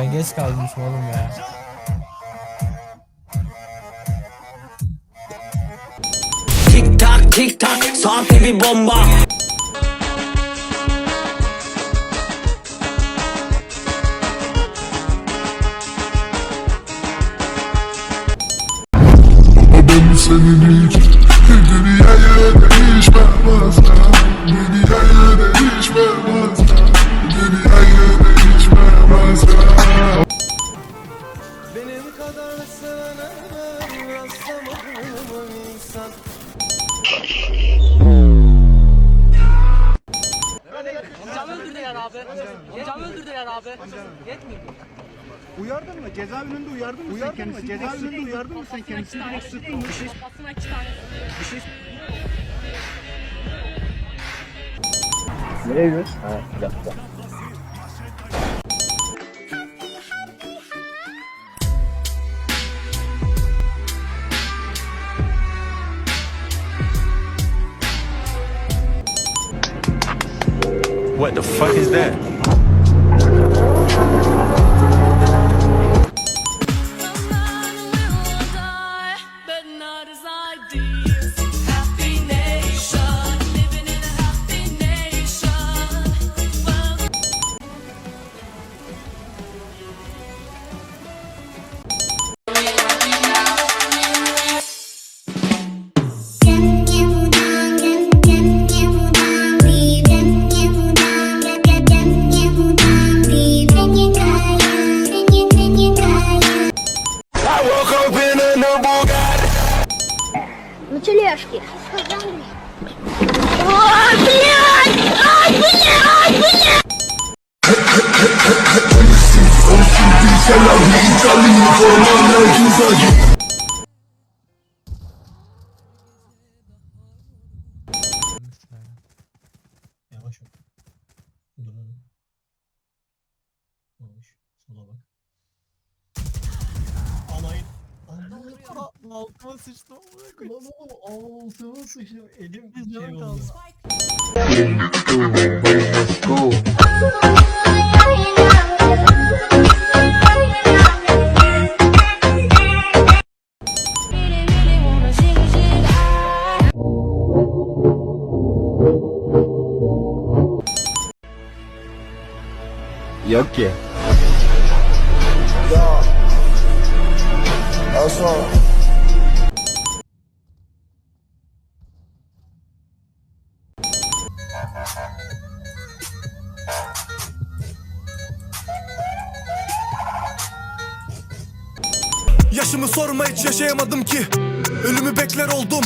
Ben geç kalmışım oğlum ya. Tik tak tik tak sahte bir bomba Ben senin Benim kadar sevene rastlamadım insan Camı öldürdüler abi. Camı öldürdüler abi. Yetmiyor. Uyardın mı? Cezaevinde uyardın mı sen kendisini? Cezaevinde uyardın mı sen kendisini? Direkt sıktın mı? Bir şey, Kafasına iki tane. bir şey What the fuck is that? Yavaş ol. Duralım. Olmuş. Sola bak. Anayın. Altıma sıçtım. Oğlum altıma sıçtım. Elim şey oldu. really, Yok ki. Yaşımı sorma hiç yaşayamadım ki. Ölümü bekler oldum.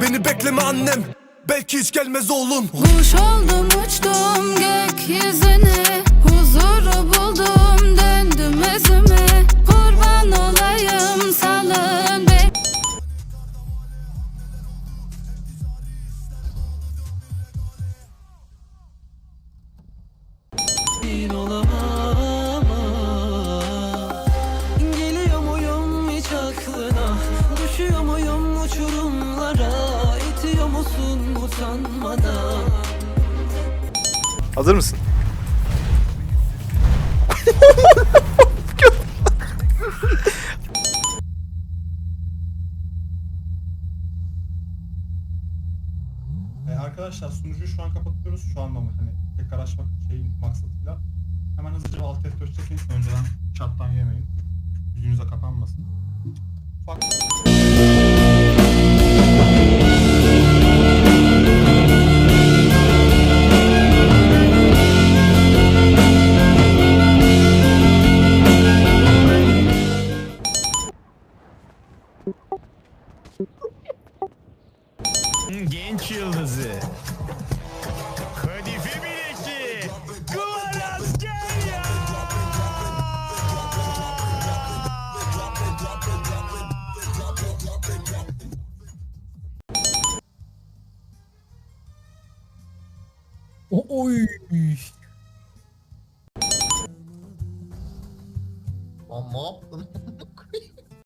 Beni bekleme annem. Belki hiç gelmez oğlum. Kuş oldum uçtum gökyüzüne Huzuru buldum döndüm özüme. Kurban olayım salın beni olamam. Geliyor muyum hiç aklına? Düşüyor muyum uçurumlara? İtiyor musun utanmadan? Hazır mısın? E, arkadaşlar sunucuyu şu an kapatıyoruz. Şu an ama hani tekrar açmak şeyin maksatıyla. Hemen hızlıca alt F4 çekin. Önceden chat'tan yemeyin. Yüzünüze kapanmasın. Ufak Genç yıldızı. Kadife bilekli. Kıvaras gel ya. O oy. Lan ne yaptın?